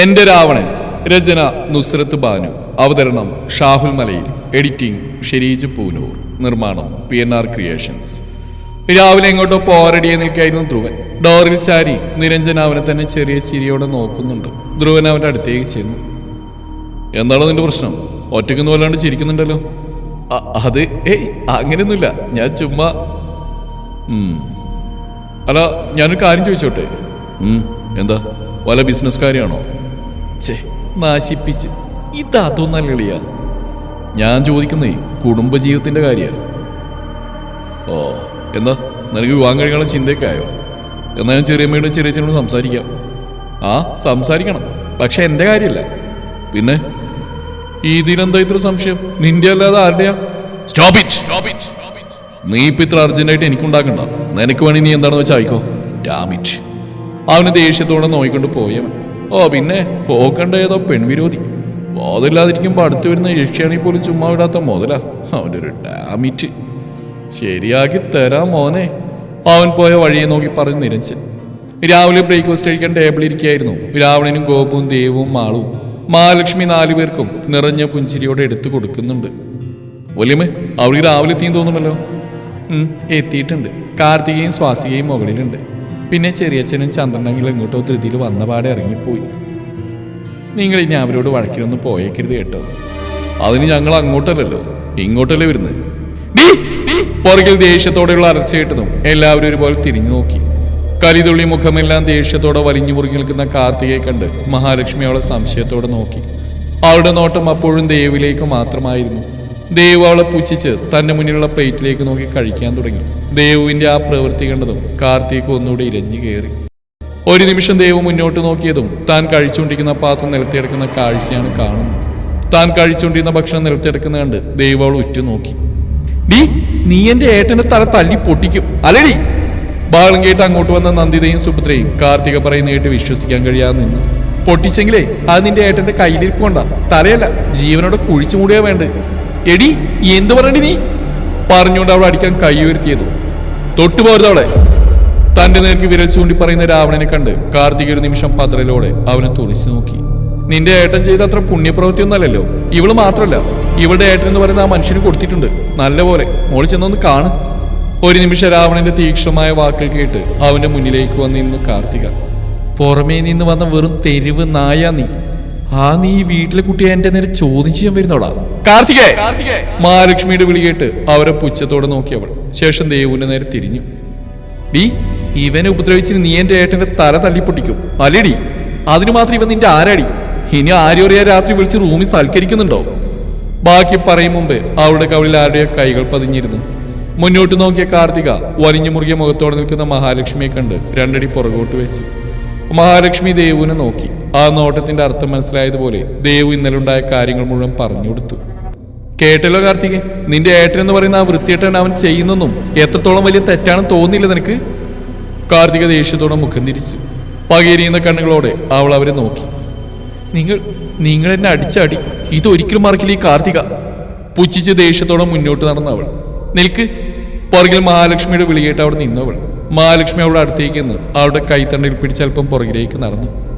എന്റെ രാവണൻ രചന നുസ്രത്ത് ബാനു. അവതരണം ഷാഹുൽ മലയിൽ. എഡിറ്റിംഗ് ഷെരീജ് പൂനൂർ. നിർമ്മാണം പി എൻ ആർ ക്രിയേഷൻസ് രാവിലെ എങ്ങോട്ടോ പോരടിയെ നിൽക്കായിരുന്നു ധ്രുവൻ. ഡോറിൽ ചാരി നിരഞ്ജൻ അവനെ തന്നെ ചെറിയ ചിരിയോടെ നോക്കുന്നുണ്ട്. ധ്രുവൻ അവന്റെ അടുത്തേക്ക് ചെന്നു. എന്താണോ നിന്റെ പ്രശ്നം? ഒറ്റയ്ക്കൊന്നും വല്ലാണ്ട് ചിരിക്കുന്നുണ്ടല്ലോ. അത് ഏയ് അങ്ങനെയൊന്നുമില്ല. ഞാൻ ചുമ്മാ. അല്ല ഞാനൊരു കാര്യം ചോദിച്ചോട്ടെ? എന്താ? വല്ല ബിസിനസ് കാര്യമാണോ? ചേ നാശിപ്പിച്ച്. ഇതാ എളിയ ഞാൻ ചോദിക്കുന്നേ കുടുംബജീവിതത്തിന്റെ കാര്യം. ഓ എന്താ? നിനക്ക് വിവാഹം കഴിക്കാനുള്ള ചിന്തയൊക്കെ ആയോ? എന്നാ ഞാൻ ചെറിയ ചെറിയച്ഛനോട് സംസാരിക്കാം. ആ സംസാരിക്കണം. പക്ഷെ എന്റെ കാര്യമല്ല പിന്നെ? ഇതിനെന്താ ഇത്ര സംശയം? നിന്റെ അല്ലാതെ ആരുടെയാ? സ്റ്റോപ്പ് ഇറ്റ് സ്റ്റോപ്പ് ഇറ്റ് നീ ഇപ്പൊ ഇത്ര അർജന്റായിട്ട് എനിക്കുണ്ടാക്കണ്ട. നിനക്ക് വേണി നീ എന്താണെന്ന് വെച്ചാൽ ആയിക്കോ. ഡാമിറ്റ് അവന് ദേഷ്യത്തോടെ നോയിക്കൊണ്ട് പോയവൻ ഓ പിന്നെ പോക്കണ്ട ഏതോ പെൺവിരോധി. ബോധമില്ലാതിരിക്കുമ്പോ അടുത്ത് വരുന്ന ഏഷ്യാണി പോലും ചുമ്മാ വിടാത്ത മുതലാ. അവന്റെ ഒരു ഡാമിറ്റ്. ശരിയാക്കി തരാം മോനെ. അവൻ പോയ വഴിയെ നോക്കി പറഞ്ഞു നിരച്ച്. രാവിലെ ബ്രേക്ക്ഫാസ്റ്റ് കഴിക്കാൻ ടേബിളിൽ ഇരിക്കുകയായിരുന്നു. രാവണനും ഗോപുവും ദേവും മാളും. മഹാലക്ഷ്മി നാലു പേർക്കും നിറഞ്ഞ പുഞ്ചിരിയോടെ എടുത്തു കൊടുക്കുന്നുണ്ട്. വലിയമ്മ അവർക്ക് രാവിലെ എത്തിയെന്ന് തോന്നുന്നല്ലോ. എത്തിയിട്ടുണ്ട്. കാർത്തികയും സ്വാസികയും മുകളിലുണ്ട്. പിന്നെ ചെറിയച്ഛനും ചന്ദ്രനെങ്കിലും എങ്ങോട്ടോ ധൃതിയിൽ വന്ന പാടെ ഇറങ്ങിപ്പോയി. നിങ്ങൾ ഇനി അവരോട് വഴക്കിനൊന്നും പോയേക്കരുത് കേട്ടോ. അതിന് ഞങ്ങൾ അങ്ങോട്ടല്ലല്ലോ. ഇങ്ങോട്ടല്ലേ വരുന്നത്. പുറകിൽ ദേഷ്യത്തോടെയുള്ള അരച്ച കേട്ടതും എല്ലാവരും ഒരുപോലെ തിരിഞ്ഞു നോക്കി. കലിതുള്ളി മുഖമെല്ലാം ദേഷ്യത്തോടെ വലിഞ്ഞു മുറുകി നിൽക്കുന്ന കാർത്തികയെ കണ്ട് മഹാലക്ഷ്മി അവളെ സംശയത്തോടെ നോക്കി. അവളുടെ നോട്ടം അപ്പോഴും ദേവിലേക്ക് മാത്രമായിരുന്നു. ദേവ് അവളെ പുച്ഛിച്ച് തന്റെ മുന്നിലുള്ള പ്ലേറ്റിലേക്ക് നോക്കി കഴിക്കാൻ തുടങ്ങി. ദേവുവിന്റെ ആ പ്രവൃത്തി കണ്ടതും കാർത്തിക് ഒന്നുകൂടി ഇരഞ്ഞു കയറി. ഒരു നിമിഷം ദേവ് മുന്നോട്ട് നോക്കിയതും താൻ കഴിച്ചുകൊണ്ടിരിക്കുന്ന പാത്രം നിലത്തിയെടുക്കുന്ന കാഴ്ചയാണ് കാണുന്നത്. താൻ കഴിച്ചുകൊണ്ടിരുന്ന ഭക്ഷണം നിലത്തിയെടുക്കുന്ന കണ്ട് ദേവ് അവൾ ഉറ്റുനോക്കി. നീ നീ എന്റെ ഏട്ടന്റെ തല തല്ലി പൊട്ടിക്കും. അല്ലടി ബാളം കേട്ട് അങ്ങോട്ട് വന്ന നന്ദിതയും സുഭദ്രയും കാർത്തിക പറയുന്ന കേട്ട് വിശ്വസിക്കാൻ കഴിയാതെ നിന്ന്. പൊട്ടിച്ചെങ്കിലേ അത് നിന്റെ ഏട്ടന്റെ കയ്യിലിരിപ്പുണ്ട തലയല്ല ജീവനോടെ കുഴിച്ചു മൂടിയാ വേണ്ട എടി എന്ത് പറയണ്ടി നീ? പറഞ്ഞുകൊണ്ട് അവൾ അടിക്കാൻ കൈ ഉയർത്തിയതും തൊട്ടുപോരുത് അവളെ. തന്റെ നേർക്ക് വിരൽ ചൂണ്ടി പറയുന്ന രാവണനെ കണ്ട് കാർത്തിക ഒരു നിമിഷം പതറലോടെ അവനെ തുറിച്ചു നോക്കി. നിന്റെ ഏട്ടൻ ചെയ്ത അത്ര പുണ്യപ്രവൃത്തിയൊന്നല്ലല്ലോ. ഇവൾ മാത്രമല്ല ഇവളുടെ ഏട്ടൻ എന്ന് പറയുന്ന ആ മനുഷ്യന് കൊടുത്തിട്ടുണ്ട്. നല്ലപോലെ. മോളി ചെന്നൊന്ന് കാണ്. ഒരു നിമിഷം രാവണന്റെ തീക്ഷണമായ വാക്കുകൾ കേട്ട് അവന്റെ മുന്നിലേക്ക് വന്നിരുന്നു കാർത്തിക. പുറമേ നിന്ന് വന്ന വെറും തെരുവ് നായ നീ. ആ നീ വീട്ടിലെ കുട്ടിയെ എന്റെ നേരെ ചോദ്യം ചെയ്യാൻ വരുന്നോടാ കാർത്തികേ! മഹാലക്ഷ്മിയുടെ വിളി കേട്ട് അവരെ പുച്ഛത്തോടെ നോക്കി നോക്കിയവൾ ശേഷം ദേവുവിന്റെ നേരെ തിരിഞ്ഞു. ഡീ ഇവനെ ഉപദ്രവിച്ചിന് നീ എന്റെ ഏട്ടന്റെ തല തള്ളിപ്പൊട്ടിക്കും. അല്ലേടി? അതിനു മാത്രം ഇവ നിന്റെ ആരാടി? ഇനി ആരോറിയ രാത്രി വിളിച്ച് റൂമിൽ സൽക്കരിക്കുന്നുണ്ടോ? ബാക്കി പറയും മുമ്പ് അവളുടെ കവിളിൽ ആരുടെയോ കൈകൾ പതിഞ്ഞിരുന്നു. മുന്നോട്ട് നോക്കിയ കാർത്തിക വലിഞ്ഞു മുറുകിയ മുഖത്തോടെ നിൽക്കുന്ന മഹാലക്ഷ്മിയെ കണ്ട് രണ്ടടി പുറകോട്ട് വെച്ചു. മഹാലക്ഷ്മി ദേവുവിനെ നോക്കി. ആ നോട്ടത്തിന്റെ അർത്ഥം മനസ്സിലായതുപോലെ ദേവ് ഇന്നലെ ഉണ്ടായ കാര്യങ്ങൾ മുഴുവൻ പറഞ്ഞു കൊടുത്തു. കേട്ടല്ലോ കാർത്തികെ നിന്റെ ഏട്ടൻ എന്ന് പറയുന്ന ആ വൃത്തിയേട്ടൻ അവൻ ചെയ്യുന്നൊന്നും എത്രത്തോളം വലിയ തെറ്റാണെന്ന് തോന്നിയില്ല നിനക്ക്? കാർത്തിക ദേഷ്യത്തോടെ മുഖം തിരിച്ചു. പകരിയുന്ന കണ്ണുകളോടെ അവൾ അവരെ നോക്കി. നിങ്ങൾ നിങ്ങൾ എന്നെ അടിച്ചടി. ഇതൊരിക്കലും മറക്കില്ല ഈ കാർത്തിക? പുച്ഛിച്ച് ദേഷ്യത്തോടെ മുന്നോട്ട് നടന്ന അവൾ. നിൽക്ക്. പുറകിൽ മഹാലക്ഷ്മിയുടെ വിളിയേട്ട് അവിടെ നിന്നവൾ. മഹാലക്ഷ്മി അവളുടെ അടുത്തേക്ക് നിന്ന് അവളുടെ കൈത്തണ്ടയിൽ പിടിച്ചൽപ്പം പുറകിലേക്ക് നടന്നു.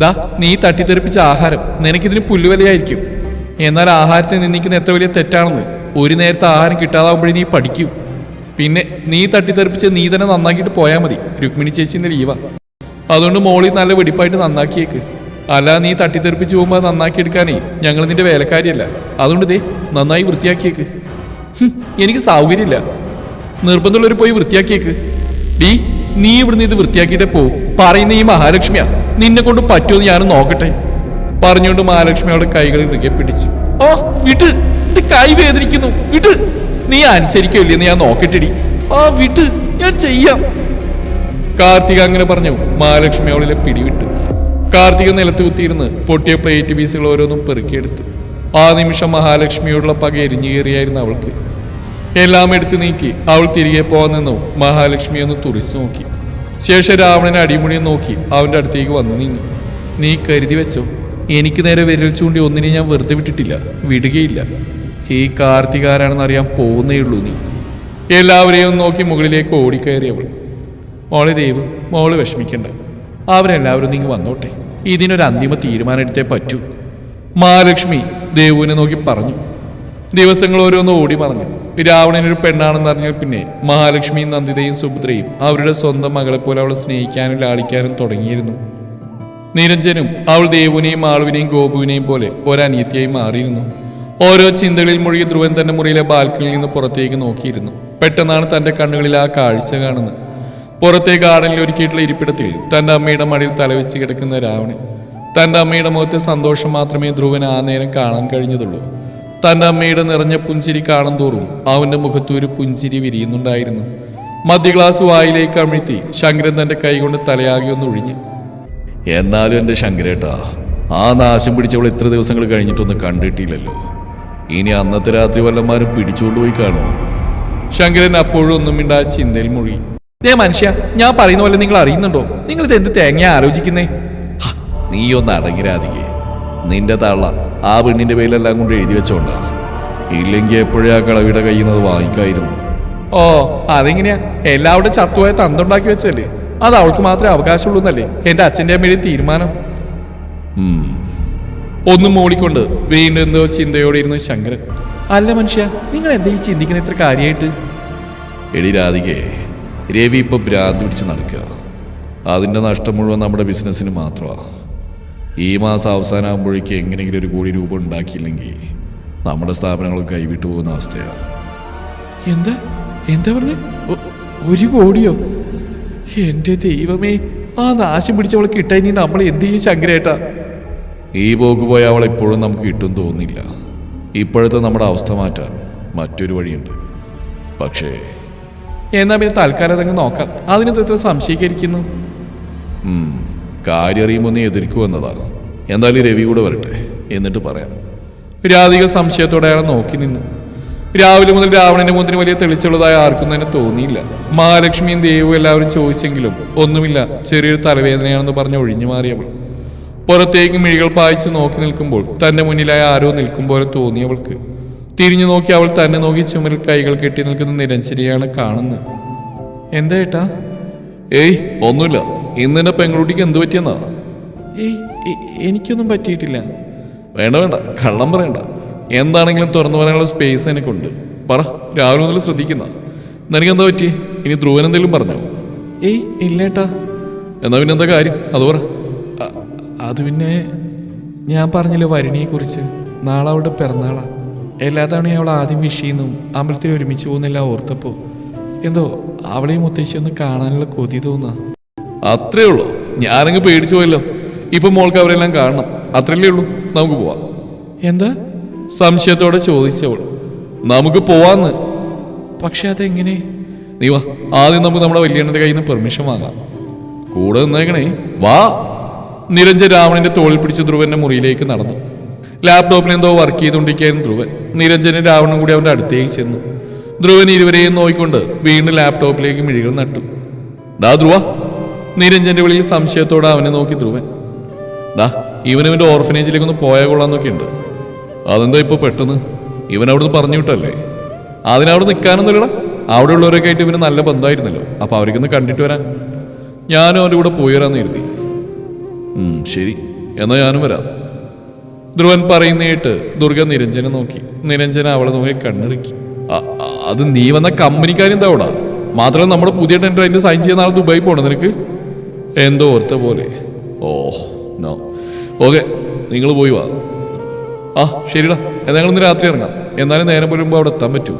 ദാ നീ തട്ടിത്തെറിപ്പിച്ച ആഹാരം നിനക്കിതിന് പുല്ലുവിലയായിരിക്കും. എന്നാൽ ആഹാരത്തിന് നിന്ദിക്കുന്ന എത്ര വലിയ തെറ്റാണെന്ന് ഒരു നേരത്തെ ആഹാരം കിട്ടാതാവുമ്പോഴേ നീ പഠിക്കൂ. പിന്നെ നീ തട്ടിത്തെറിപ്പിച്ച് നീ തന്നെ നന്നാക്കിയിട്ട് പോയാൽ മതി രുക്മിണി ചേച്ചി ഇന്ന് ലീവാ. അതുകൊണ്ട് മോളിൽ നല്ല വെടിപ്പായിട്ട് നന്നാക്കിയേക്ക്. അല്ല നീ തട്ടിത്തെറിപ്പിച്ച് പോകുമ്പോൾ അത് നന്നാക്കി എടുക്കാനേ ഞങ്ങൾ നിന്റെ വേലക്കാരിയല്ല. അതുകൊണ്ട് ദേ നന്നായി വൃത്തിയാക്കിയേക്ക്. എനിക്ക് സൗകര്യമില്ല. നിർബന്ധമുള്ളവർ പോയി വൃത്തിയാക്കിയേക്ക്. ഡീ നീ ഇവിടുന്ന് ഇത് വൃത്തിയാക്കിയിട്ടേ പോവും പറയുന്ന ഈ മഹാലക്ഷ്മിയാ നിന്നെ കൊണ്ട് പറ്റുമെന്ന് ഞാനും നോക്കട്ടെ. പറഞ്ഞുകൊണ്ട് മഹാലക്ഷ്മി അവളുടെ കൈകൾ ഇറുകെ പിടിച്ചു. ഓ വിട്ട് എന്റെ കൈ വേദനിക്കുന്നു വിട്ട്. നീ അനുസരിക്കില്ലെന്ന് ഞാൻ നോക്കട്ടെടി. ആ വിട്ട് ഞാൻ ചെയ്യാം. കാർത്തിക അങ്ങനെ പറഞ്ഞു മഹാലക്ഷ്മി അവളിലെ പിടിവിട്ടു. കാർത്തിക നിലത്ത് കുത്തിയിരുന്ന് പൊട്ടിയ പ്ലേറ്റ് പീസുകൾ ഓരോന്നും പെറുക്കിയെടുത്തു. ആ നിമിഷം മഹാലക്ഷ്മിയോടുള്ള പക എരിഞ്ഞു കയറിയായിരുന്നു അവൾക്ക്. എല്ലാം എടുത്തു നീക്കി അവൾ തിരികെ പോകാൻ നിന്നു. മഹാലക്ഷ്മി ഒന്ന് തുറിച്ചു നോക്കി. ശേഷം രാവണനെ അടിമുടി നോക്കി അവന്റെ അടുത്തേക്ക് വന്നു നീങ്ങി. നീ കരുതി വെച്ചോ എനിക്ക് നേരെ വിരൽ ചൂണ്ടി ഒന്നിനെ ഞാൻ വെറുതെ വിട്ടിട്ടില്ല വിടുകയില്ല. ഈ കാർത്തികാരാണെന്ന് അറിയാൻ പോകുന്നേ ഉള്ളൂ നീ. എല്ലാവരെയും നോക്കി മുകളിലേക്ക് ഓടിക്കയറി അവൾ. മോളെ ദൈവം മോൾ വിഷമിക്കണ്ട. അവരെല്ലാവരും നീങ്ങി വന്നോട്ടെ. ഇതിനൊരു അന്തിമ തീരുമാനം എടുത്തേ പറ്റൂ. മഹാലക്ഷ്മി ദേവുവിനെ നോക്കി പറഞ്ഞു. ദിവസങ്ങൾ ഓരോന്ന് ഓടി പറഞ്ഞു രാവണനൊരു പെണ്ണാണെന്ന് അറിഞ്ഞാൽ പിന്നെ മഹാലക്ഷ്മിയും നന്ദിതയും സുഭദ്രയും അവരുടെ സ്വന്തം മകളെ പോലെ അവളെ സ്നേഹിക്കാനും ലാളിക്കാനും തുടങ്ങിയിരുന്നു. നിരഞ്ജനും അവൾ ദേവുവിനെയും ആളുവിനെയും ഗോപുവിനെയും പോലെ ഒരനിയത്തിയായി മാറിയിരുന്നു. ഓരോ ചിന്തകളിൽ മുഴുകി ധ്രുവൻ തന്റെ മുറിയിലെ ബാൽക്കണിയിൽ നിന്ന് പുറത്തേക്ക് നോക്കിയിരുന്നു. പെട്ടെന്നാണ് തന്റെ കണ്ണുകളിൽ ആ കാഴ്ച കാണുന്നത്. പുറത്തെ ഗാർഡനിൽ ഒരുക്കിയിട്ടുള്ള ഇരിപ്പിടത്തിൽ തന്റെ അമ്മയുടെ മടിയിൽ തലവെച്ച് കിടക്കുന്ന രാവണൻ. തന്റെ അമ്മയുടെ മുഖത്തെ സന്തോഷം മാത്രമേ ധ്രുവൻ ആ നേരം കാണാൻ കഴിഞ്ഞതുള്ളൂ. തന്റെ അമ്മയുടെ നിറഞ്ഞ പുഞ്ചിരി കാണും തോറും അവന്റെ മുഖത്ത് ഒരു പുഞ്ചിരി വിരിയുന്നുണ്ടായിരുന്നു. മധ്യ ഗ്ലാസ് വായിലേക്ക് അമിഴ്ത്തി ശങ്കരൻ തന്റെ കൈകൊണ്ട് തലയാകി ഒന്ന് ഒഴിഞ്ഞു എന്നാലും എന്റെ ശങ്കരേട്ടാ ആ നാശം പിടിച്ചവൾ ഇത്ര ദിവസങ്ങൾ കഴിഞ്ഞിട്ടൊന്നും കണ്ടിട്ടില്ലല്ലോ. ഇനി അന്നത്തെ രാത്രി വല്ലന്മാരും പിടിച്ചുകൊണ്ടുപോയി കാണുമോ? ശങ്കരൻ അപ്പോഴും ഒന്നും മിണ്ടാ ചിന്തയിൽ മുഴുകി ഏ മനുഷ്യ ഞാൻ പറയുന്ന പോലെ നിങ്ങൾ അറിയുന്നുണ്ടോ? നിങ്ങൾ ഇത് എന്ത് തേങ്ങ ആലോചിക്കുന്നേ? നീയൊന്ന് അടങ്ങിരാതികെ നിന്റെ തള്ള ആ പെണ്ണിന്റെ പേരിലെല്ലാം കൊണ്ട് എഴുതി വെച്ചോണ്ട. ഇല്ലെങ്കിൽ എപ്പോഴും ആ കളവിയുടെ കയ്യിൽ നിന്ന് വാങ്ങിക്കായിരുന്നു? ഓ അതെങ്ങനെയാ? എല്ലാവരുടെ ചത്തുവായ തന്തുണ്ടാക്കി വെച്ചല്ലേ? അത് അവൾക്ക് മാത്രമേ അവകാശമുള്ളൂ എന്നല്ലേ? എന്റെ അച്ഛന്റെ അമ്മയുടെ തീരുമാനം? ഒന്ന് മൂടിക്കൊണ്ട് വീണ്ടും എന്തോ ചിന്തയോടെ ഇരുന്നു ശങ്കരൻ. അല്ല മനുഷ്യ നിങ്ങൾ എന്താ ഈ ചിന്തിക്കുന്ന ഇത്ര കാര്യമായിട്ട് എടി രാധികെ രവി ഇപ്പൊ ഭ്രാന്ത് പിടിച്ച് നടക്കുക. അതിന്റെ നഷ്ടം മുഴുവൻ നമ്മുടെ ബിസിനസ്സിന് മാത്രമാണ് ഈ മാസം അവസാനമാകുമ്പോഴേക്ക് എങ്ങനെയെങ്കിലും ഒരു കോടി രൂപ ഉണ്ടാക്കിയില്ലെങ്കിൽ നമ്മുടെ സ്ഥാപനങ്ങൾ കൈവിട്ടു പോകുന്ന അവസ്ഥയാണ് എന്താ? എന്താ പറഞ്ഞു? ഒരു കോടിയോ? എന്റെ ദൈവമേ ആ നാശം പിടിച്ചവളെ കിട്ടാൻ നമ്മൾ എന്ത് ചെയ്യും ശങ്കരേട്ടാ? ഈ പോക്ക് പോയ അവൾ ഇപ്പോഴും നമുക്ക് കിട്ടും തോന്നില്ല ഇപ്പോഴത്തെ നമ്മുടെ അവസ്ഥ മാറ്റാൻ മറ്റൊരു വഴിയുണ്ട്. പക്ഷേ എന്നാ പിന്നെ തൽക്കാലം അതങ്ങ് നോക്കാം. അതിനെന്ത് ഉം, കാര്യം അറിയുമ്പോൾ നീ എന്തായാലും രവി കൂടെ വരട്ടെ എന്നിട്ട് പറയാം. രാധിക സംശയത്തോടെ അയാൾ നോക്കി നിന്നു. രാവിലെ മുതൽ രാവണന്റെ മുന്നിന് വലിയ തെളിച്ചുള്ളതായി ആർക്കും തന്നെ തോന്നിയില്ല. മഹാലക്ഷ്മിയും ദേവും എല്ലാവരും ചോദിച്ചെങ്കിലും ഒന്നുമില്ല ചെറിയൊരു തലവേദനയാണെന്ന് പറഞ്ഞ് ഒഴിഞ്ഞു മാറിയവൾ. പുറത്തേക്ക് മിഴികൾ പായിച്ച് നോക്കി നിൽക്കുമ്പോൾ തന്റെ മുന്നിലായി ആരോ നിൽക്കും പോലെ തോന്നിയവൾക്ക്. തിരിഞ്ഞു നോക്കി അവൾ തന്നെ നോക്കി ചുമരിൽ കൈകൾ കെട്ടി നിൽക്കുന്ന നിരഞ്ജനിയാണ് കാണുന്നത് എന്താ ഏട്ടാ? ഏയ് ഒന്നുമില്ല. ഇന്ന് എന്റെ പെങ്ങളുട്ടിക്ക് എന്ത് പറ്റിയെന്നാ? ഏയ് എനിക്കൊന്നും പറ്റിയിട്ടില്ല. വേണ്ട വേണ്ട കള്ളം പറയണ്ട. എന്താണെങ്കിലും തുറന്നു പറയാനുള്ള സ്പേസ് എനിക്കുണ്ട്. പറ രാവിലെ മുതൽ ശ്രദ്ധിക്കുന്ന. നിനക്ക് എന്താ പറ്റി? ഇനി ധ്രുവൻ എന്തെങ്കിലും പറഞ്ഞോ? ഏയ് ഇല്ലേട്ടാ. എന്നാ പിന്നെ എന്താ കാര്യം? അത് പറ. അത് പിന്നെ ഞാൻ പറഞ്ഞില്ല വരുണിയെ കുറിച്ച് നാളെ അവളുടെ പിറന്നാളാ. എല്ലാ തവണയും അവൾ ആദ്യം വിഷ് ചെയ്യുന്നു. അമ്പലത്തിൽ ഒരുമിച്ച് പോകുന്നില്ല ഓർത്തപ്പോ. എന്തോ അവളെയും മുത്തശ്ശി ഒന്ന് കാണാനുള്ള കൊതി തോന്നാ. അത്രേ ഉള്ളൂ. ഞാനങ്ങ് പേടിച്ചു പോയല്ലോ. ഇപ്പൊ മോൾക്ക് അവരെല്ലാം കാണണം. അത്രല്ലേ ഉള്ളൂ. നമുക്ക് പോവാം. എന്താ? സംശയത്തോടെ ചോദിച്ചവൾ നമുക്ക് പോവാന്ന്. പക്ഷെ അതെങ്ങനെ? നീ വാ. ആദ്യം നമുക്ക് നമ്മുടെ വലിയണ്ണന്റെ കയ്യിൽ നിന്ന് പെർമിഷൻ വാങ്ങാം. കൂടെ നിന്നേക്കണേ. വാ. നിരഞ്ജൻ രാവണന്റെ തോളിൽ പിടിച്ച് ധ്രുവന്റെ മുറിയിലേക്ക് നടന്നു. ലാപ്ടോപ്പിൽ എന്തോ വർക്ക് ചെയ്തുകൊണ്ടിരിക്കുകയായിരുന്നു ധ്രുവൻ. നിരഞ്ജനും രാവണനും കൂടി അവന്റെ അടുത്തേക്ക് ചെന്നു. ധ്രുവൻ ഇരുവരെയും നോക്കിക്കൊണ്ട് വീണ്ടും ലാപ്ടോപ്പിലേക്ക് മിഴികൾ നട്ടു. ദാ ധ്രുവ. നിരഞ്ജന്റെ വിളിയിൽ സംശയത്തോടെ അവനെ നോക്കി ധ്രുവൻ. ദാ ഇവനിവന്റെ ഓർഫനേജിലേക്ക് ഒന്ന് പോയാൽ കൊള്ളാന്നൊക്കെ ഉണ്ട്. അതെന്താ ഇപ്പൊ പെട്ടെന്ന്? ഇവൻ അവിടുന്ന് പറഞ്ഞു വിട്ടല്ലേ? അതിനവിടെ നിൽക്കാനൊന്നുമില്ലടാ അവിടെ ഉള്ളവരൊക്കെ ആയിട്ട് ഇവന് നല്ല ബന്ധമായിരുന്നല്ലോ. അപ്പൊ അവർക്കൊന്ന് കണ്ടിട്ട് വരാൻ ഞാനും അവന്റെ കൂടെ പോയി വരാന്ന് കരുതി. ശരി. എന്നാ ഞാനും വരാം. ധ്രുവൻ പറയുന്നേട്ട് ദുർഗ നിരഞ്ജനെ നോക്കി. നിരഞ്ജന അവളെ നോക്കി കണ്ണിറുക്കി. അത് നീ വന്ന കമ്പനിക്കാരും എന്താ അവിടെ? മാത്രമല്ല നമ്മുടെ പുതിയ ടെൻഡർ അതിന്റെ സൈൻ ചെയ്യുന്ന ആൾ ദുബായി പോണം നിനക്ക്? എന്തോ ഓർത്ത പോലെ. Oh no. ഓക്കെ നിങ്ങൾ പോയി വാ. ആ ശരിടാ. എന്നാൽ ഇന്ന് രാത്രി ഇറങ്ങാം. എന്നാലും നേരം വരുമ്പോൾ അവിടെ എത്താൻ പറ്റൂ.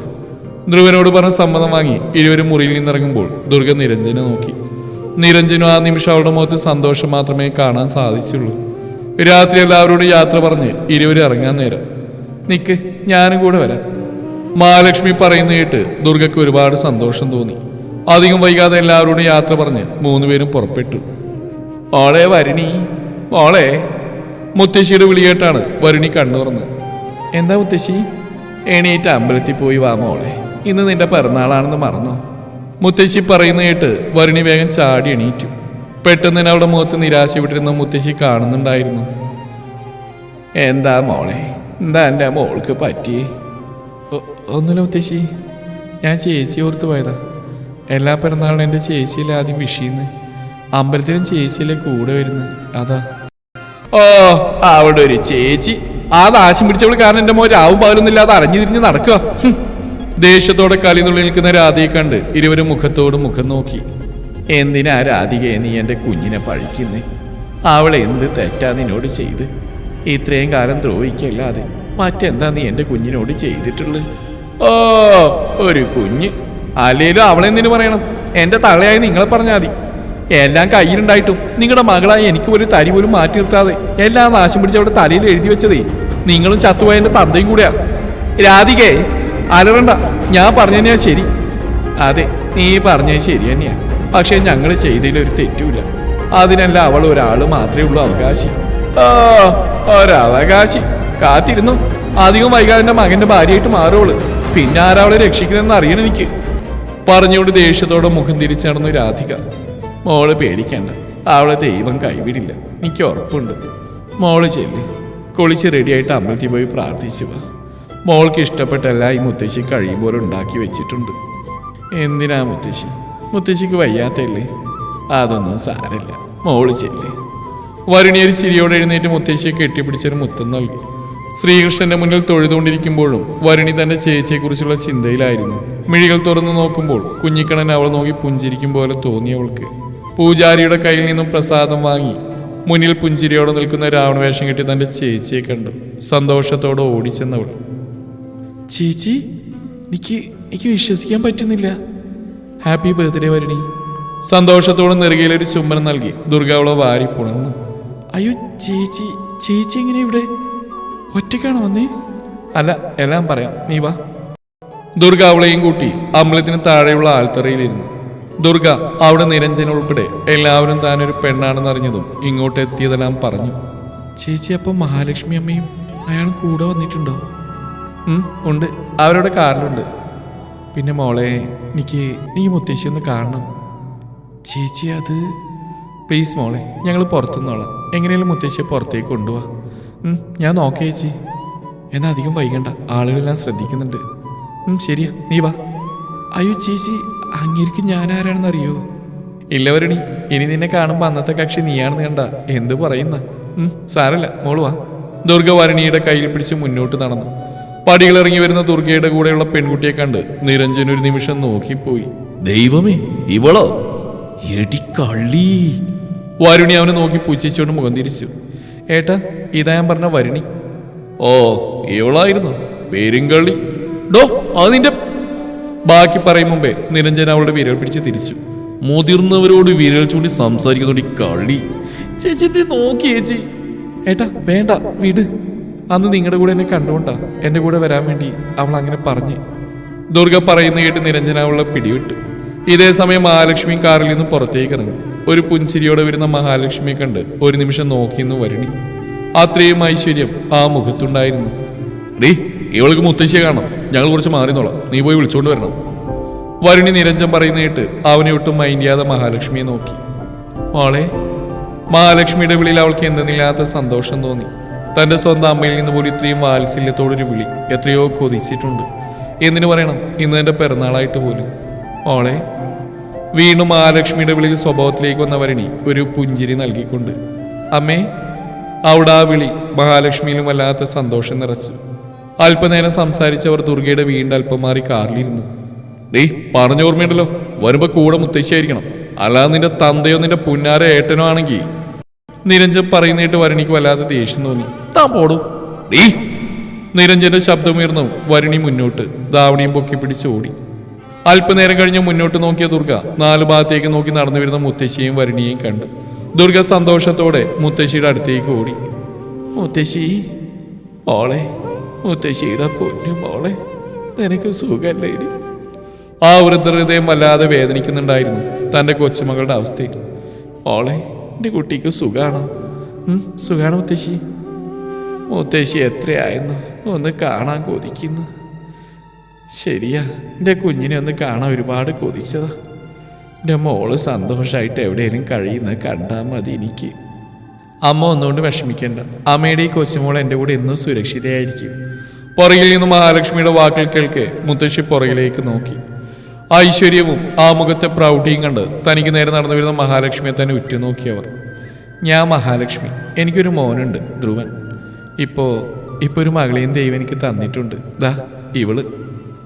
ധ്രുവനോട് പറഞ്ഞ സമ്മതം വാങ്ങി ഇരുവരും മുറിയിൽ നിന്നിറങ്ങുമ്പോൾ ദുർഗ നിരഞ്ജനെ നോക്കി. നിരഞ്ജനും ആ നിമിഷം അവളുടെ മുഖത്ത് സന്തോഷം മാത്രമേ കാണാൻ സാധിച്ചുള്ളൂ. രാത്രി എല്ലാവരോടും യാത്ര പറഞ്ഞ് ഇരുവരും ഇറങ്ങാൻ നേരം. നിക്ക് ഞാനും കൂടെ വരാം. മഹാലക്ഷ്മി പറയുന്ന കേട്ട് ദുർഗയ്ക്ക് ഒരുപാട് സന്തോഷം തോന്നി. അധികം വൈകാതെ എല്ലാവരോടും യാത്ര പറഞ്ഞ് മൂന്നുപേരും പുറപ്പെട്ടു. ഓളെ വരുണി ഓളെ മുത്തശ്ശിയുടെ വിളി കേട്ടാണ് വരുണി കണ്ണു തുറന്ന്. എന്താ മുത്തശ്ശി? എണീറ്റ് അമ്പലത്തിൽ പോയി വാ മോളെ. ഇന്ന് നിന്റെ പിറന്നാളാണെന്ന് മറന്നോ? മുത്തശ്ശി പറയുന്ന കേട്ട് വരുണി വേഗം ചാടി എണീറ്റു. പെട്ടെന്ന് തന്നെ അവളുടെ മുഖത്ത് നിരാശ വിട്ടിരുന്ന മുത്തശ്ശി കാണുന്നുണ്ടായിരുന്നു. എന്താ മോളെ? എന്താ എന്റെ മോൾക്ക് പറ്റി? ഒന്നുമില്ല മുത്തശ്ശി. ഞാൻ ചേച്ചി ഓർത്ത് പോയതാ. എല്ലാ പിറന്നാളും എന്റെ ചേച്ചിയിലെ ആദ്യം വിഷീന്ന്? അമ്പലത്തിലും ചേച്ചിയിലെ കൂടെ വരുന്നു അതാ. ഓ അവിടെ ഒരു ചേച്ചി. ആ നാശം പിടിച്ചവൾ കാരണം എന്റെ മോൻ രാവും പകലൊന്നുമില്ലാതെ അറിഞ്ഞു തിരിഞ്ഞ് നടക്കുക. ദേഷ്യത്തോടെ കളിന്നുള്ളിൽ നിൽക്കുന്ന രാധയെ കണ്ട് ഇരുവരും മുഖത്തോട് മുഖം നോക്കി. എന്തിനാ രാധികയെ നീ എന്റെ കുഞ്ഞിനെ പഴിക്കുന്നേ? അവൾ എന്ത് തെറ്റാ നിന്നോട് ചെയ്ത്? ഇത്രയും കാലം ദ്രോഹിക്കല്ലാതെ മറ്റെന്താ നീ എന്റെ കുഞ്ഞിനോട് ചെയ്തിട്ടുള്ളത് ഓ ഒരു കുഞ്ഞ്. അല്ലേലും അവളെന്തിനു പറയണം? എന്റെ തളയായി നിങ്ങളെ പറഞ്ഞാൽ മതി. എല്ലാം കയ്യിലുണ്ടായിട്ടും നിങ്ങളുടെ മകളായി എനിക്ക് ഒരു തരി പോലും മാറ്റി നിർത്താതെ എല്ലാം നാശം പിടിച്ച് അവിടെ തലയിൽ എഴുതി വെച്ചതേ. നിങ്ങളും ചത്തുപോയ എന്റെ തന്തയും കൂടെയാ. രാധികേ അലറണ്ട. ഞാൻ പറഞ്ഞാ ശരി. അതെ നീ പറഞ്ഞത് ശരി തന്നെയാ. പക്ഷേ ഞങ്ങൾ ചെയ്തതിൽ ഒരു തെറ്റുമില്ല. അതിനല്ല അവൾ ഒരാൾ മാത്രമേ ഉള്ളൂ അവകാശി. ആ ഒരവകാശി. കാത്തിരുന്നു. അധികം വൈകാതെ എന്റെ മകന്റെ ഭാര്യയായിട്ട് മാറുള്ളൂ പിന്നെ ആരാ അവളെ രക്ഷിക്കുന്നതെന്ന് അറിയണം എനിക്ക്. പറഞ്ഞുകൊണ്ട് ദേഷ്യത്തോടെ മുഖം തിരിച്ചു നടന്നു രാധിക. മോൾ പേടിക്കണ്ട. അവളെ ദൈവം കൈവിടില്ല. എനിക്ക് ഉറപ്പുണ്ട്. മോൾ ചെല്ലി. കുളിച്ച് റെഡിയായിട്ട് അമ്പലത്തിൽ പോയി പ്രാർത്ഥിച്ചു വാ. മോൾക്ക് ഇഷ്ടപ്പെട്ടല്ല ഈ മുത്തശ്ശി കഴിയുമ്പോൾ ഉണ്ടാക്കി വെച്ചിട്ടുണ്ട്. എന്തിനാ മുത്തശ്ശി? മുത്തശ്ശിക്ക് വയ്യാത്തല്ലേ അതൊന്നും സാരമില്ല. മോൾ ചെല്ലേ. വരുണി ഒരു ചിരിയോടെ എഴുന്നേറ്റ് മുത്തശ്ശിയെ കെട്ടിപ്പിടിച്ചൊരു മുത്തം നൽകി. ശ്രീകൃഷ്ണന്റെ മുന്നിൽ തൊഴുതുകൊണ്ടിരിക്കുമ്പോഴും വരുണി തന്റെ ചേച്ചിയെക്കുറിച്ചുള്ള ചിന്തയിലായിരുന്നു. മിഴികൾ തുറന്നു നോക്കുമ്പോൾ കുഞ്ഞിക്കണ്ണൻ അവൾ നോക്കി പുഞ്ചിരിക്കും പോലെ തോന്നി അവൾക്ക്. പൂജാരിയുടെ കയ്യിൽ നിന്നും പ്രസാദം വാങ്ങി മുന്നിൽ പുഞ്ചിരിയോടെ നിൽക്കുന്ന രാവണവേഷം കെട്ടി തന്റെ ചേച്ചിയെ കണ്ടു. സന്തോഷത്തോടെ ഓടിച്ചെന്നവൾ. ചേച്ചി എനിക്ക് എനിക്ക് വിശ്വസിക്കാൻ പറ്റുന്നില്ല. Happy birthday Varuni. സന്തോഷത്തോടെ നെറുകയിലൊരു ചുംബനം നൽകി ദുർഗ അവളെ വാരി പുണർന്നു അയ്യോ ചേച്ചി ചേച്ചി എങ്ങനെ ഇവിടെ? ഒറ്റയ്ക്കാണോ വന്നേ? അല്ല എല്ലാം പറയാം. നീ വാ. ദുർഗ അവളെയും കൂട്ടി അമ്പലത്തിന് താഴെയുള്ള ആൽത്തറയിലിരുന്നു. ദുർഗ അവിടെ നിരഞ്ജന ഉൾപ്പെടെ എല്ലാവരും താനൊരു പെണ്ണാണെന്ന് അറിഞ്ഞതും ഇങ്ങോട്ട് എത്തിയതെല്ലാം പറഞ്ഞു. ചേച്ചി അപ്പം മഹാലക്ഷ്മി അമ്മയും അയാൾ കൂടെ വന്നിട്ടുണ്ടോ? ഉണ്ട്. അവരുടെ കാറിലുണ്ട്. പിന്നെ മോളെ എനിക്ക് നീ മുത്തശ്ശി ഒന്ന് കാണണം. ചേച്ചി അത് പ്ലീസ് മോളെ ഞങ്ങൾ പുറത്തുനിന്നോളാം. എങ്ങനെയാലും മുത്തശ്ശിയെ പുറത്തേക്ക് കൊണ്ടുപോവാ ഞാൻ നോക്കേ ചേച്ചി. എന്നാ അധികം വൈകണ്ട. ആളുകളെല്ലാം ശ്രദ്ധിക്കുന്നുണ്ട്. ശരിയാ. നീ വാ. അയ്യോ ചേച്ചി അങ്ങേർക്ക് ഞാൻ ആരാണെന്ന് അറിയോ ഇല്ല വരണി ഇനി നിന്നെ കാണുമ്പോൾ അന്നത്തെ കക്ഷി നീയാണെന്ന് കണ്ട. എന്ത് പറയുന്ന? സാറല്ല സാരല്ല. മോൾ വാ. ദുർഗ വരണിയുടെ കയ്യിൽ പിടിച്ച് മുന്നോട്ട് നടന്നു. പടികളിറങ്ങി വരുന്ന ദുർഗയുടെ കൂടെയുള്ള പെൺകുട്ടിയെ കണ്ട് നിരഞ്ജൻ ഒരു നിമിഷം നോക്കിപ്പോയി. ദൈവമേ ഇവളോ? എടി കള്ളി. വരുണി അവനെ നോക്കി പുച്ഛിച്ചുകൊണ്ട് മുഖം തിരിച്ചു. ഏട്ടാ ഇതാ ഞാൻ പറഞ്ഞ വരുണി. ഓ ഇവളായിരുന്നു. പെരുങ്കള്ളി ഡോ അത് നിന്റെ ബാക്കി പറയും മുമ്പേ നിരഞ്ജന അവളുടെ വിരൽ പിടിച്ച് തിരിച്ചു. മുതിർന്നവരോട് വിരൽ ചൂണ്ടി സംസാരിക്കുന്നുണ്ട് കളി. ചേച്ചി നോക്കി ചേച്ചി. ഏട്ടാ വേണ്ട വിട്. അന്ന് നിങ്ങളുടെ കൂടെ എന്നെ കണ്ടുകൊണ്ടാ എന്റെ കൂടെ വരാൻ വേണ്ടി അവൾ അങ്ങനെ പറഞ്ഞു. ദുർഗ പറയുന്ന കേട്ട് നിരഞ്ജന അവളെ പിടിവിട്ടു. ഇതേ സമയം മഹാലക്ഷ്മി കാറിൽ നിന്ന് പുറത്തേക്ക് ഇറങ്ങി. ഒരു പുൻസിരിയോടെ വരുന്ന മഹാലക്ഷ്മിയെ കണ്ട് ഒരു നിമിഷം നോക്കിയെന്ന് വരുണി. അത്രയും ഐശ്വര്യം ആ മുഖത്തുണ്ടായിരുന്നു. ഡീ ഇവൾക്ക് മുത്തശ്ശിയെ കാണാം ഞങ്ങൾ കുറച്ച് മാറിന്നോളാം. നീ പോയി വിളിച്ചുകൊണ്ട് വരണം. വരുണി നിരഞ്ജൻ പറയുന്ന കേട്ട് അവനെ ഒട്ടും മൈൻഡിയാതെ മഹാലക്ഷ്മിയെ നോക്കി. മോളെ മഹാലക്ഷ്മിയുടെ വിളിയിൽ അവൾക്ക് എന്തെന്നില്ലാത്ത സന്തോഷം തോന്നി. തന്റെ സ്വന്തം അമ്മയിൽ നിന്ന് പോലും ഇത്രയും വാത്സല്യത്തോടൊരു വിളി എത്രയോ കൊതിച്ചിട്ടുണ്ട്. എന്തിനു പറയണം? ഇന്ന് എന്റെ പിറന്നാളായിട്ട് പോലും. മോളെ വീണ്ടും മഹാലക്ഷ്മിയുടെ വിളിയിൽ സ്വഭാവത്തിലേക്ക് വന്ന വരണി ഒരു പുഞ്ചിരി നൽകിക്കൊണ്ട് അമ്മേ അവിടെ ആ വിളി മഹാലക്ഷ്മിയിലും വല്ലാത്ത സന്തോഷം നിറച്ചു. അല്പനേരം സംസാരിച്ചവർ ദുർഗയുടെ വീണ്ടും അല്പം മാറി കാറിലിരുന്നു. നീ പറഞ്ഞ ഓർമ്മയുണ്ടല്ലോ വരുമ്പോ കൂടെ മുത്തശ്ശിയായിരിക്കണം. അല്ലാതെ നിന്റെ തന്തയോ നിന്റെ പുന്നാര ഏട്ടനോ ആണെങ്കിൽ. നിരഞ്ജൻ പറയുന്നേട്ട് വരണിക്ക് വല്ലാതെ ദേഷ്യം തോന്നി. താൻ പോടൂ. നീ നിരഞ്ജന്റെ ശബ്ദമുയർന്നു വരുണി മുന്നോട്ട് ദാവണിയും പൊക്കി പിടിച്ചു ഓടി. അല്പനേരം കഴിഞ്ഞ് മുന്നോട്ട് നോക്കിയ ദുർഗ നാലു ഭാഗത്തേക്ക് നോക്കി നടന്നു വരുന്ന മുത്തശ്ശിയും വരുണിയെയും കണ്ടു. ദുർഗ സന്തോഷത്തോടെ മുത്തശ്ശിയുടെ അടുത്തേക്ക് ഓടി. മുത്തശ്ശി മോളെ മുത്തശ്ശിയുടെ പൊന്നു മോളെ നിനക്ക് സുഖല്ലേടി ആ വൃദ്ധഹൃദയം വല്ലാതെ വേദനിക്കുന്നുണ്ടായിരുന്നു തന്റെ കൊച്ചുമകളുടെ അവസ്ഥയിൽ. മോളെ എന്റെ കുട്ടിക്ക് സുഖാണോ? സുഖമാണ് മുത്തശ്ശി. മുത്തശ്ശി എത്രയായെന്ന് ഒന്ന് കാണാൻ കൊതിക്കുന്നു. ശരിയാ എന്റെ കുഞ്ഞിനെ ഒന്ന് കാണാൻ ഒരുപാട് കൊതിച്ചതാ. എന്റെ മോൾ സന്തോഷമായിട്ട് എവിടെയെങ്കിലും കഴിയുന്ന കണ്ടാൽ മതി എനിക്ക്. അമ്മ ഒന്നുകൊണ്ട് വിഷമിക്കേണ്ട. അമ്മയുടെ ഈ കൊച്ചുമോൾ എന്റെ കൂടെ എന്നും സുരക്ഷിതയായിരിക്കും. പുറകിൽ നിന്ന് മഹാലക്ഷ്മിയുടെ വാക്കുകൾ കേൾക്കെ മുത്തശ്ശി പുറകിലേക്ക് നോക്കി. ഐശ്വര്യവും ആ മുഖത്തെ പ്രൗഢിയും കണ്ട് തനിക്ക് നേരെ നടന്നു വരുന്ന മഹാലക്ഷ്മിയെ തന്നെ ഉറ്റുനോക്കിയവർ ഞാൻ മഹാലക്ഷ്മി. എനിക്കൊരു മോനുണ്ട് ധ്രുവൻ. ഇപ്പോൾ ഇപ്പോൾ ഒരു മകളെയും ദൈവം എനിക്ക് തന്നിട്ടുണ്ട്. ദാ ഇവൾ.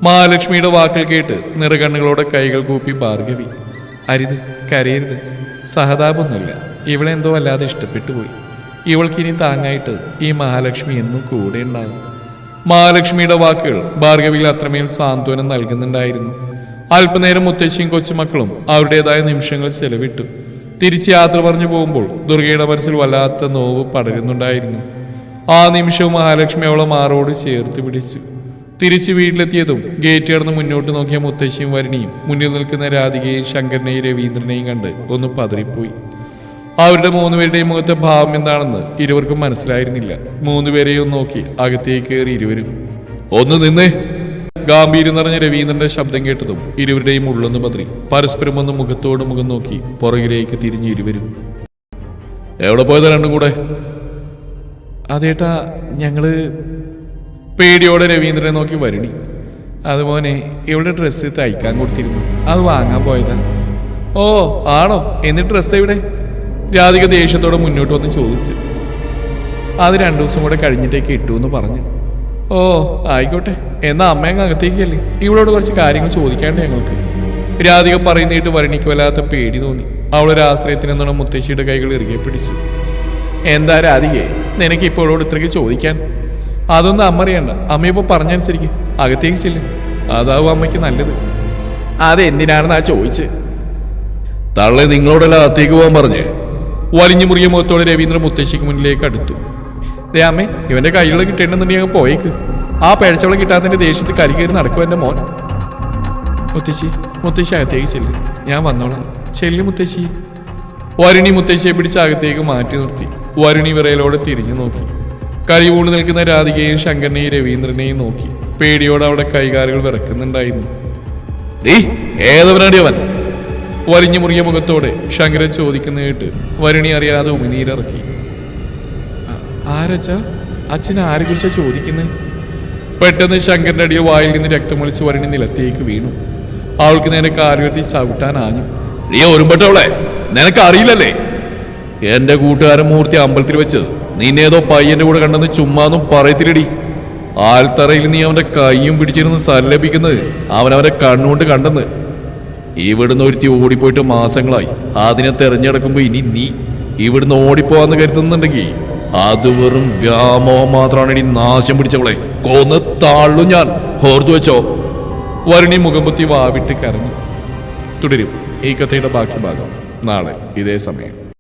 മഹാലക്ഷ്മിയുടെ വാക്കുകൾ കേട്ട് നിറകണ്ണുകളോടെ കൈകൾ കൂപ്പി ഭാർഗവി. അരുത് കരയരുത്. സഹതാപമൊന്നുമില്ല. ഇവളെ എന്തോ വല്ലാതെ ഇഷ്ടപ്പെട്ടു പോയി. ഇവൾക്കിനി താങ്ങായിട്ട് ഈ മഹാലക്ഷ്മി എന്നും കൂടെ ഉണ്ടാകും മഹാലക്ഷ്മിയുടെ വാക്കുകൾ ഭാർഗവിയിൽ അത്രമേൽ സാന്ത്വനം നൽകുന്നുണ്ടായിരുന്നു. അല്പനേരം മുത്തശ്ശിയും കൊച്ചുമക്കളും അവരുടേതായ നിമിഷങ്ങൾ ചെലവിട്ടു. തിരിച്ച് യാത്ര പറഞ്ഞു പോകുമ്പോൾ ദുർഗയുടെ മനസ്സിൽ വല്ലാത്ത നോവ് പടരുന്നുണ്ടായിരുന്നു. ആ നിമിഷവും മഹാലക്ഷ്മി അവളെ മാറോട് ചേർത്ത് പിടിച്ചു. തിരിച്ച് വീട്ടിലെത്തിയതും ഗേറ്റ് കടന്ന് മുന്നോട്ട് നോക്കിയ മുത്തശ്ശിയും വരണിയും മുന്നിൽ നിൽക്കുന്ന രാധികയും ശങ്കരനെയും രവീന്ദ്രനെയും കണ്ട് ഒന്ന് പതറിപ്പോയി. അവരുടെ മൂന്നുപേരുടെയും മുഖത്തെ ഭാവം എന്താണെന്ന് ഇരുവർക്കും മനസ്സിലായിരുന്നില്ല. മൂന്നുപേരെയും നോക്കി അകത്തേക്ക് കയറി ഇരുവരും. ഒന്ന് നിന്നേ ഗാംഭീര്യം നിറഞ്ഞ രവീന്ദ്രന്റെ ശബ്ദം കേട്ടതും ഇരുവരുടെയും ഉള്ളൊന്ന് പതറി. പരസ്പരം ഒന്ന് മുഖത്തോട് മുഖം നോക്കി പുറകിലേക്ക് തിരിഞ്ഞ് ഇരുവരും. എവിടെ പോയതാ രണ്ടും കൂടെ? അതേട്ടാ ഞങ്ങൾ പേടിയോടെ രവീന്ദ്രനെ നോക്കി വരണി. അതുപോലെ ഇവിടെ ഡ്രസ്സ് തയ്ക്കാൻ കൊടുത്തിരുന്നു. അത് വാങ്ങാൻ പോയതാ. ഓ ആണോ? എന്നിട്ട് ഡ്രസ്സ് എവിടെ രാധിക ദേഷ്യത്തോടെ മുന്നോട്ട് വന്ന് ചോദിച്ചു. അത് രണ്ടു ദിവസം കൂടെ കഴിഞ്ഞിട്ടേക്ക് ഇട്ടു എന്ന് പറഞ്ഞു. ഓ ആയിക്കോട്ടെ. എന്നാ അമ്മയങ്ങ് അകത്തേക്കല്ലേ? ഇവളോട് കുറച്ച് കാര്യങ്ങൾ ചോദിക്കാണ്ട് ഞങ്ങൾക്ക്. രാധിക പറയുന്നിട്ട് വരണിക്ക് വല്ലാത്ത പേടി തോന്നി. അവളൊരു ആശ്രയത്തിന് എന്നുള്ള മുത്തശ്ശിയുടെ കൈകൾ ഇറുകെ പിടിച്ചു. എന്താ രാധികയെ നിനക്ക് ഇപ്പോഴോട് ഇത്രയ്ക്ക് ചോദിക്കാൻ? അതൊന്നും അമ്മ അറിയണ്ട. അമ്മ ഇപ്പൊ പറഞ്ഞനുസരിക്കും അകത്തേക്ക് ചെല്ലും. അതാവും അമ്മയ്ക്ക് നല്ലത്. അതെന്തിനാണെന്നാ ചോദിച്ച്? തള്ളെ നിങ്ങളോടെല്ലാം അകത്തേക്ക് പോകാൻ പറഞ്ഞേ. വലിഞ്ഞു മുറിയ മുഖത്തോടെ രവീന്ദ്രൻ മുത്തശ്ശിക്ക് മുന്നിലേക്ക് അടുത്തു. ദേ അമ്മേ ഇവന്റെ കൈകൾ കിട്ടേണ്ടെന്നുണ്ടെങ്കിൽ പോയേക്ക്. ആ പേഴ്ചവളെ കിട്ടാത്തതിന്റെ ദേഷ്യത്തിൽ കരികയറി നടക്കും എന്റെ മോൻ? മുത്തശ്ശി മുത്തശ്ശി അകത്തേക്ക് ചെല്ലു. ഞാൻ വന്നോളാം. ചെല്ലു മുത്തശ്ശി. വരുണി മുത്തശ്ശിയെ പിടിച്ച് അകത്തേക്ക് മാറ്റി നിർത്തി. വരുണി വിറയലോടെ തിരിഞ്ഞു നോക്കി. കരി പൂണ്ട് നിൽക്കുന്ന രാധികയെയും ശങ്കരനെയും രവീന്ദ്രനെയും നോക്കി. പേടിയോടെ അവിടെ കൈകാലുകൾ വിറക്കുന്നുണ്ടായിരുന്നു. ഡീ ഏതവനാടി അവൻ? വലിഞ്ഞു മുറിയ മുഖത്തോടെ ശങ്കരൻ ചോദിക്കുന്ന കേട്ട് വരുണി അറിയാതെ ഉമിനീരിറക്കി. ആരച്ച? അച്ഛൻ ആരെ കുറിച്ചാ ചോദിക്കുന്നത് പെട്ടെന്ന് ശങ്കരന്റെ അടിയിൽ വായിൽ നിന്ന് രക്തമൊലിച്ച് വരുണി നിലത്തേക്ക് വീണു. അവൾക്ക് നേരെ കാലുയർത്തി ചവിട്ടാനാഞ്ഞു നീ ഒരുമ്പട്ടവളെ നിനക്ക് അറിയില്ലല്ലേ എന്റെ കൂട്ടുകാരൻ മൂർത്തി അമ്പലത്തിൽ വെച്ച് നിന്നേതോ പയ്യന്റെ കൂടെ കണ്ടെന്ന് ചുമ്മാന്നും പറയത്തില്ലടി. ആൽത്തറയിൽ നീ അവന്റെ കൈയും പിടിച്ചിരുന്ന് സല്ലപിക്കുന്നത് അവൻ അവന്റെ കണ്ണുകൊണ്ട് കണ്ടെന്ന്. ഇവിടുന്ന് ഒരുത്തി ഓടിപ്പോയിട്ട് മാസങ്ങളായി. അതിനെ തെരഞ്ഞെടുക്കുമ്പോ ഇനി നീ ഇവിടുന്ന് ഓടിപ്പോവാന്ന് കരുതുന്നുണ്ടെങ്കിൽ അത് വെറും വ്യാമോഹം മാത്രമാണ് ഇനി നാശം പിടിച്ചവളെ. കൊന്ന് താള്ളു ഞാൻ. ഓർത്തു വെച്ചോ? വരുണി മുഖംപൊത്തി വാവിട്ട് കരഞ്ഞു. തുടരും ഈ കഥയുടെ ബാക്കി ഭാഗം നാളെ ഇതേ സമയം.